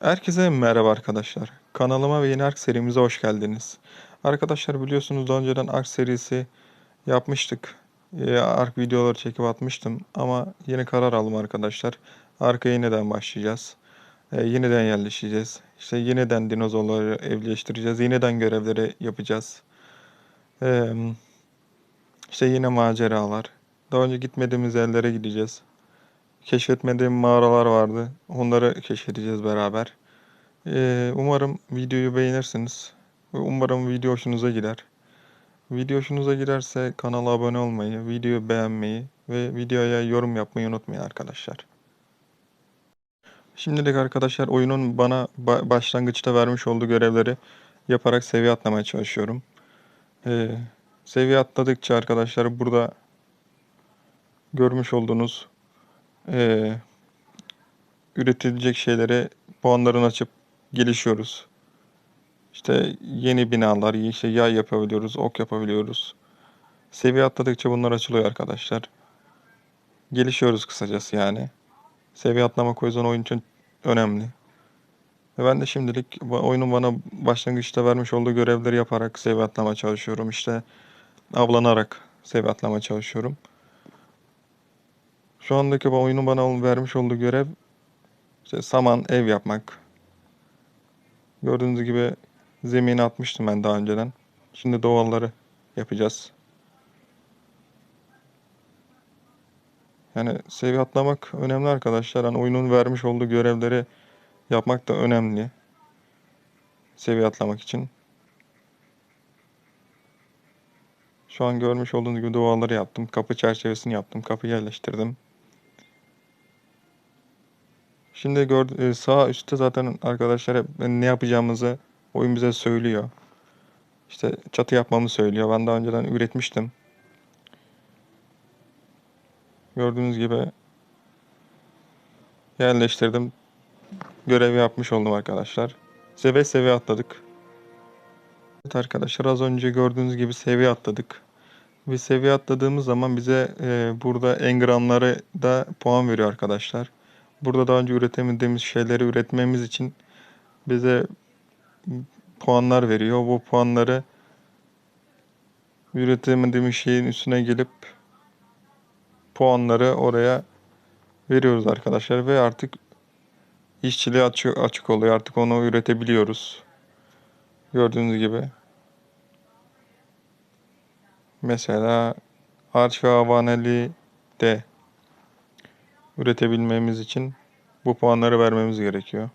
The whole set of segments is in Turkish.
Herkese merhaba arkadaşlar. Kanalıma ve yeni Ark serimize hoş geldiniz. Arkadaşlar biliyorsunuz daha önceden Ark serisi yapmıştık. Ee, Ark videoları çekip atmıştım ama yeni karar aldım arkadaşlar. Ark'a yeniden başlayacağız. Ee, yeniden yerleşeceğiz. İşte yeniden dinozorları evcilleştireceğiz. Yeniden görevleri yapacağız. Ee, işte yine maceralar. Daha önce gitmediğimiz yerlere gideceğiz. Keşfetmediğim mağaralar vardı. Onları keşfedeceğiz beraber. Ee, umarım videoyu beğenirsiniz. Umarım video hoşunuza gider. Video hoşunuza giderse kanala abone olmayı, videoyu beğenmeyi ve videoya yorum yapmayı unutmayın arkadaşlar. Şimdilik arkadaşlar oyunun bana ba- başlangıçta vermiş olduğu görevleri yaparak seviye atlamaya çalışıyorum. Ee, seviye atladıkça arkadaşlar burada görmüş olduğunuz ee, üretilecek şeylere puanlarını açıp gelişiyoruz. İşte yeni binalar, işte yay yapabiliyoruz, ok yapabiliyoruz. Seviye atladıkça bunlar açılıyor arkadaşlar. Gelişiyoruz kısacası yani. Seviye atlamak o yüzden oyun için önemli. Ben de şimdilik oyunun bana başlangıçta vermiş olduğu görevleri yaparak seviye atlamaya çalışıyorum. İşte avlanarak seviye atlamaya çalışıyorum. Şu andaki oyunun bana vermiş olduğu görev işte saman ev yapmak. Gördüğünüz gibi zemini atmıştım ben daha önceden. Şimdi doğalları yapacağız. Yani seviye atlamak önemli arkadaşlar. Yani oyunun vermiş olduğu görevleri yapmak da önemli. Seviye atlamak için. Şu an görmüş olduğunuz gibi duvarları yaptım. Kapı çerçevesini yaptım. Kapı yerleştirdim. Şimdi gör, e, sağ üstte zaten arkadaşlar hep ne yapacağımızı oyun bize söylüyor. İşte çatı yapmamı söylüyor. Ben daha önceden üretmiştim. Gördüğünüz gibi yerleştirdim. Görevi yapmış oldum arkadaşlar. Seviye seviye atladık. Evet arkadaşlar az önce gördüğünüz gibi seviye atladık. Ve seviye atladığımız zaman bize e, burada engramları da puan veriyor arkadaşlar. Burada daha önce üretemediğimiz şeyleri üretmemiz için bize puanlar veriyor. Bu puanları üretemediğimiz şeyin üstüne gelip puanları oraya veriyoruz arkadaşlar ve artık işçiliğe açık, açık oluyor. Artık onu üretebiliyoruz. Gördüğünüz gibi. Mesela ağaç ve havaneli de üretebilmemiz için bu puanları vermemiz gerekiyor.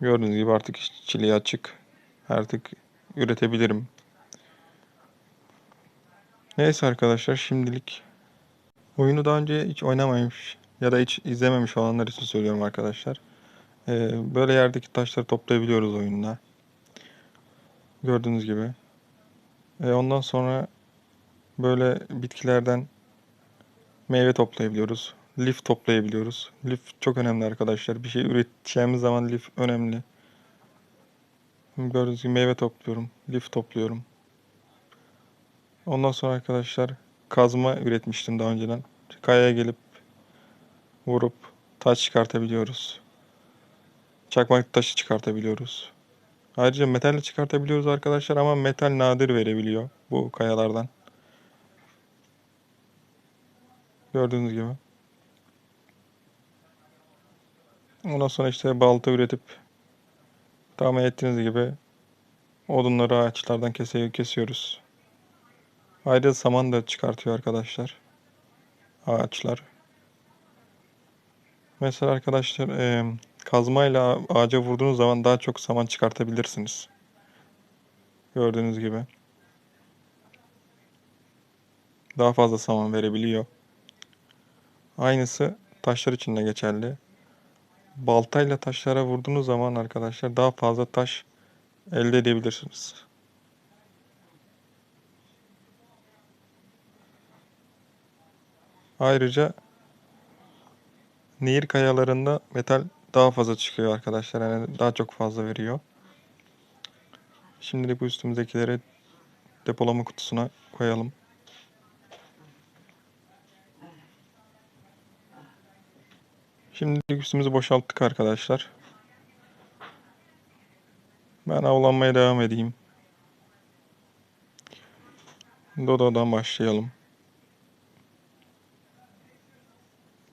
Gördüğünüz gibi artık işçiliğe açık. Artık üretebilirim. Neyse arkadaşlar şimdilik oyunu daha önce hiç oynamamış ya da hiç izlememiş olanlar için söylüyorum arkadaşlar. Ee, böyle yerdeki taşları toplayabiliyoruz oyunda. Gördüğünüz gibi. Ee, ondan sonra böyle bitkilerden meyve toplayabiliyoruz. Lif toplayabiliyoruz. Lif çok önemli arkadaşlar. Bir şey üreteceğimiz zaman lif önemli. Gördüğünüz gibi meyve topluyorum. Lif topluyorum. Ondan sonra arkadaşlar kazma üretmiştim daha önceden. Kayaya gelip vurup taş çıkartabiliyoruz. Çakmak taşı çıkartabiliyoruz. Ayrıca metal de çıkartabiliyoruz arkadaşlar ama metal nadir verebiliyor bu kayalardan. Gördüğünüz gibi. Ondan sonra işte balta üretip tahmin ettiğiniz gibi odunları ağaçlardan kesiyoruz. Ayrıca saman da çıkartıyor arkadaşlar. Ağaçlar. Mesela arkadaşlar e, kazmayla ağaca vurduğunuz zaman daha çok saman çıkartabilirsiniz. Gördüğünüz gibi. Daha fazla saman verebiliyor. Aynısı taşlar için de geçerli. Baltayla taşlara vurduğunuz zaman arkadaşlar daha fazla taş elde edebilirsiniz. Ayrıca nehir kayalarında metal daha fazla çıkıyor arkadaşlar. Yani daha çok fazla veriyor. Şimdilik bu üstümüzdekileri depolama kutusuna koyalım. Şimdilik üstümüzü boşalttık arkadaşlar. Ben avlanmaya devam edeyim. Dodo'dan başlayalım.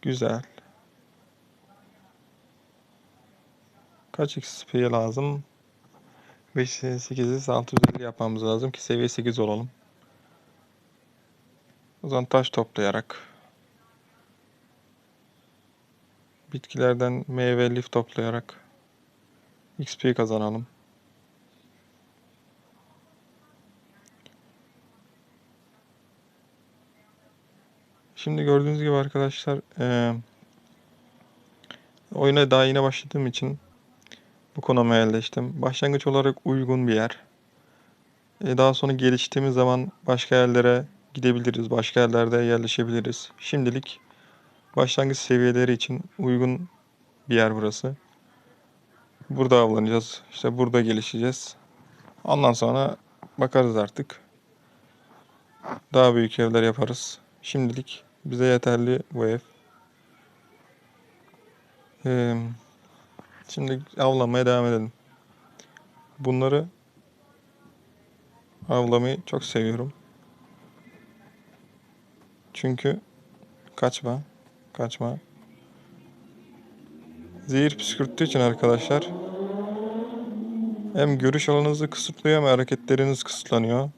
Güzel. Kaç XP lazım? 5, 8'i 650 yapmamız lazım ki seviye 8 olalım. O zaman taş toplayarak bitkilerden meyve lif toplayarak XP kazanalım. Şimdi gördüğünüz gibi arkadaşlar eee oyuna daha yeni başladığım için bu konuma yerleştim. Başlangıç olarak uygun bir yer. E, daha sonra geliştiğimiz zaman başka yerlere gidebiliriz. Başka yerlerde yerleşebiliriz. Şimdilik başlangıç seviyeleri için uygun bir yer burası. Burada avlanacağız. İşte burada gelişeceğiz. Ondan sonra bakarız artık. Daha büyük evler yaparız. Şimdilik bize yeterli bu ev. Ee, şimdi avlamaya devam edelim. Bunları avlamayı çok seviyorum. Çünkü kaçma, kaçma. Zehir püskürttüğü için arkadaşlar hem görüş alanınızı kısıtlıyor hem hareketleriniz kısıtlanıyor.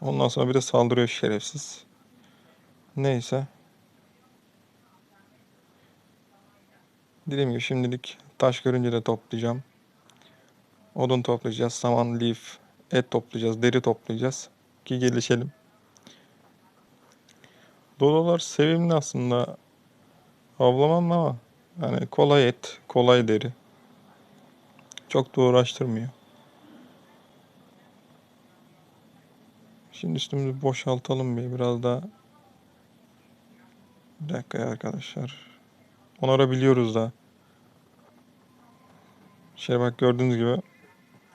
Ondan sonra bir de saldırıyor şerefsiz. Neyse. Dediğim gibi şimdilik taş görünce de toplayacağım. Odun toplayacağız, saman, lif, et toplayacağız, deri toplayacağız ki gelişelim. Dodolar sevimli aslında. Avlamam ama yani kolay et, kolay deri. Çok da uğraştırmıyor. Şimdi üstümüzü boşaltalım bir biraz daha. Bir dakika ya arkadaşlar. Onarabiliyoruz da. Şey bak gördüğünüz gibi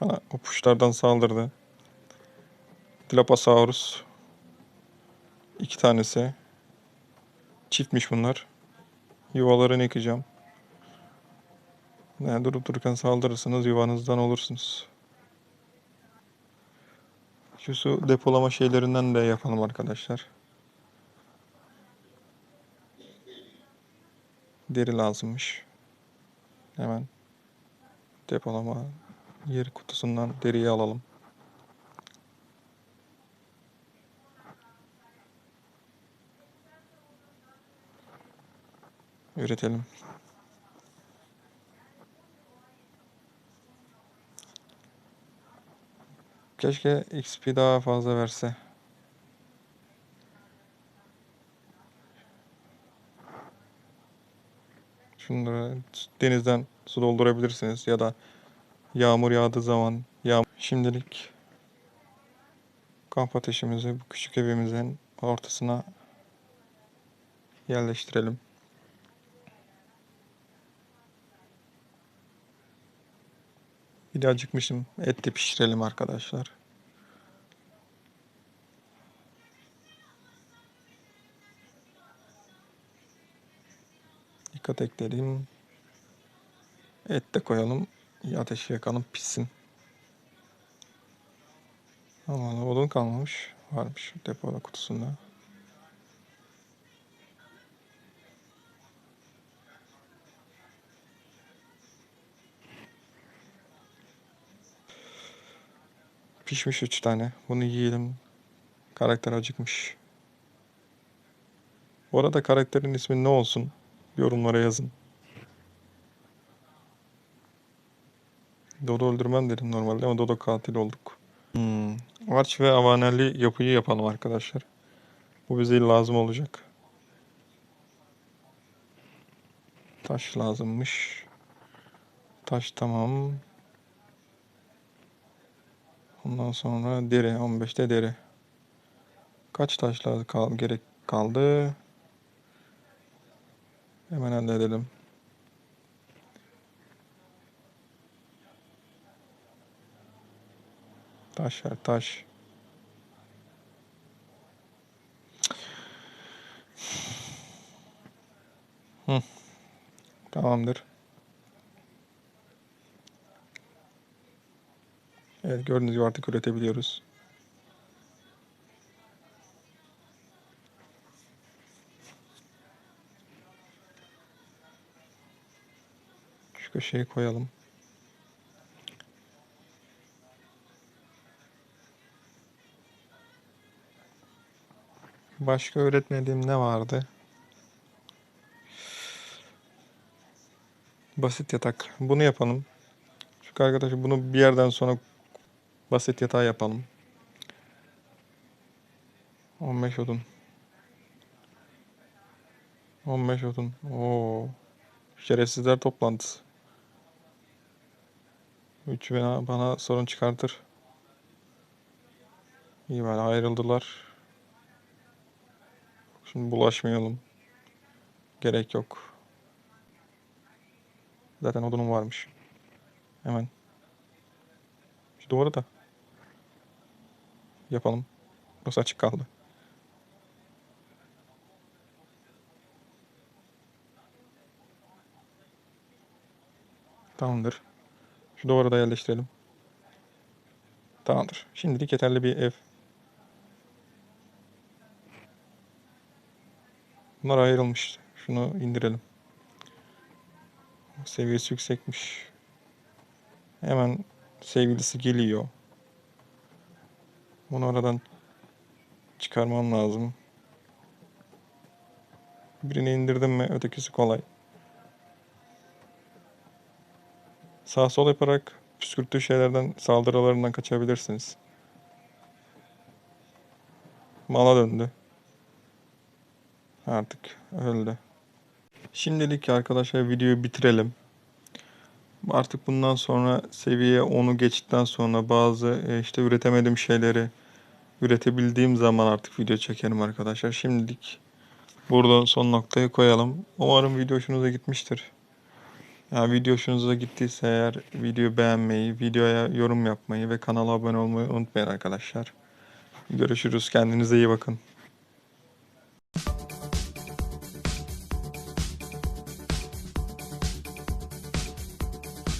bana o puşlardan saldırdı. Dilophosaurus. iki tanesi. Çiftmiş bunlar. Yuvalarını yıkacağım. Yani durup dururken saldırırsınız yuvanızdan olursunuz. Şu su depolama şeylerinden de yapalım arkadaşlar. Deri lazımmış. Hemen depolama yer kutusundan deriyi alalım. Üretelim. Keşke XP daha fazla verse. Şunları denizden su doldurabilirsiniz ya da yağmur yağdığı zaman yağmur. Şimdilik kamp ateşimizi bu küçük evimizin ortasına yerleştirelim. Bir de acıkmışım. Et de pişirelim arkadaşlar. Dikkat ekleyelim. Et de koyalım. Ateşi yakalım pişsin. Aman odun kalmamış. Varmış depoda kutusunda. Pişmiş üç tane. Bunu yiyelim. Karakter acıkmış. Bu arada karakterin ismi ne olsun? Yorumlara yazın. Dodo öldürmem dedim normalde ama Dodo katil olduk. Hmm. Arç ve avanelli yapıyı yapalım arkadaşlar. Bu bize lazım olacak. Taş lazımmış. Taş tamam. Ondan sonra deri. 15'te deri. Kaç taş lazım kal gerek kaldı? Hemen halledelim. Taş taş. Hı. Tamamdır. Evet gördüğünüz gibi artık üretebiliyoruz. Şu köşeyi koyalım. Başka öğretmediğim ne vardı? Basit yatak. Bunu yapalım. Çünkü arkadaşlar bunu bir yerden sonra basit yatağı yapalım. 15 odun. 15 odun. Oo. Şerefsizler toplantısı. Üç bana, bana sorun çıkartır. İyi böyle ayrıldılar. Şimdi bulaşmayalım. Gerek yok. Zaten odunum varmış. Hemen. Şu duvarı da yapalım. Burası açık kaldı. Tamamdır. Şu duvarı da yerleştirelim. Tamamdır. Şimdilik yeterli bir ev. Bunlar ayrılmış. Şunu indirelim. Seviyesi yüksekmiş. Hemen sevgilisi geliyor. Bunu oradan çıkarmam lazım. Birini indirdim mi ötekisi kolay. Sağ sol yaparak püskürttüğü şeylerden saldırılarından kaçabilirsiniz. Mala döndü. Artık öldü. Şimdilik arkadaşlar videoyu bitirelim. Artık bundan sonra seviye 10'u geçtikten sonra bazı e, işte üretemediğim şeyleri üretebildiğim zaman artık video çekerim arkadaşlar. Şimdilik burada son noktayı koyalım. Umarım video hoşunuza gitmiştir. Ya video hoşunuza gittiyse eğer videoyu beğenmeyi, videoya yorum yapmayı ve kanala abone olmayı unutmayın arkadaşlar. Görüşürüz. Kendinize iyi bakın.